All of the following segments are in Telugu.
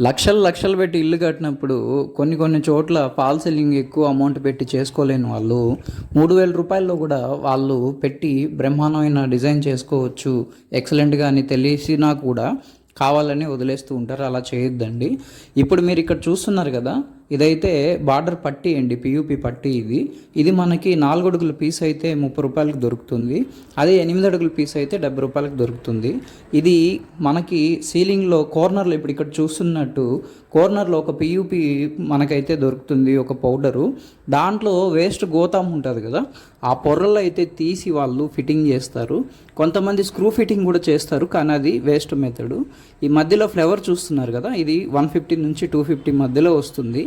లక్షలు లక్షలు పెట్టి ఇల్లు కట్టినప్పుడు కొన్ని కొన్ని చోట్ల ఫాల్ సెల్లింగ్ ఎక్కువ అమౌంట్ పెట్టి చేసుకోలేని వాళ్ళు మూడు వేల రూపాయల్లో కూడా వాళ్ళు పెట్టి బ్రహ్మాండమైన డిజైన్ చేసుకోవచ్చు ఎక్సలెంట్గా అని తెలిసినా కూడా కావాలని వదిలేస్తూ ఉంటారు. అలా చేయొద్దండి. ఇప్పుడు మీరు ఇక్కడ చూస్తున్నారు కదా ఇదైతే బార్డర్ పట్టీ అండి పియూపి పట్టీ ఇది. ఇది మనకి నాలుగు అడుగుల పీస్ అయితే ముప్పై రూపాయలకు దొరుకుతుంది. అదే ఎనిమిది అడుగుల పీస్ అయితే డెబ్బై రూపాయలకు దొరుకుతుంది. ఇది మనకి సీలింగ్లో కార్నర్లో ఇప్పుడు ఇక్కడ చూస్తున్నట్టు కార్నర్లో ఒక పియూపి మనకైతే దొరుకుతుంది ఒక పౌడరు. దాంట్లో వేస్ట్ గోతాం ఉంటుంది కదా ఆ పొర్రలు అయితే తీసి వాళ్ళు ఫిట్టింగ్ చేస్తారు. కొంతమంది స్క్రూ ఫిట్టింగ్ కూడా చేస్తారు కానీ అది వేస్ట్ మెథడు. ఈ మధ్యలో ఫ్లేవర్ చూస్తున్నారు కదా ఇది వన్ ఫిఫ్టీ నుంచి టూ ఫిఫ్టీ మధ్యలో వస్తుంది.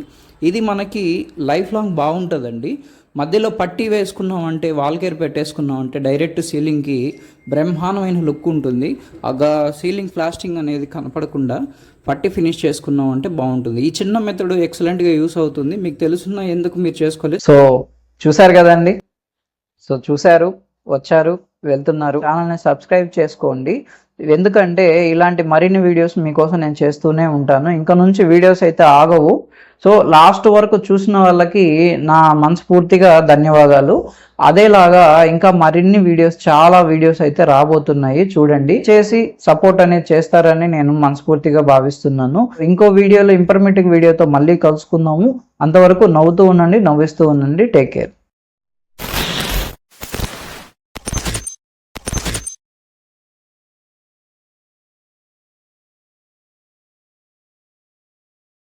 ఇది మనకి లైఫ్ లాంగ్ బాగుంటుందండి. మధ్యలో పట్టీ వేసుకున్నామంటే వాల్కేర్ పెట్టేసుకున్నామంటే డైరెక్ట్ సీలింగ్కి బ్రహ్మాండమైన లుక్ ఉంటుంది. ఆ సీలింగ్ ప్లాస్టింగ్ అనేది కనపడకుండా పట్టి ఫినిష్ చేసుకున్నామంటే బాగుంటుంది. ఈ చిన్న మెథడ్ ఎక్సలెంట్గా యూస్ అవుతుంది. మీకు తెలుసున్న ఎందుకు మీరు చేసుకోలేదు? సో చూశారు కదండి? సో చూశారు వచ్చారు. వెళ్తున్నారు. ఛానల్ని సబ్స్క్రైబ్ చేసుకోండి. ఎందుకంటే ఇలాంటి మరిన్ని వీడియోస్ మీకోసం నేను చేస్తూనే ఉంటాను. ఇంకా నుంచి వీడియోస్ అయితే ఆగవు. సో లాస్ట్ వరకు చూసిన వాళ్ళకి నా మనస్ఫూర్తిగా ధన్యవాదాలు. అదేలాగా ఇంకా మరిన్ని వీడియోస్ చాలా వీడియోస్ అయితే రాబోతున్నాయి. చూడండి. చేసి సపోర్ట్ అనేది చేస్తారని నేను మనస్ఫూర్తిగా భావిస్తున్నాను. ఇంకో వీడియోలో ఇన్ఫర్మేటివ్ వీడియోతో మళ్ళీ కలుసుకుందాము. అంతవరకు నవ్వుతూ ఉండండి నవ్విస్తూ ఉండండి. Take care.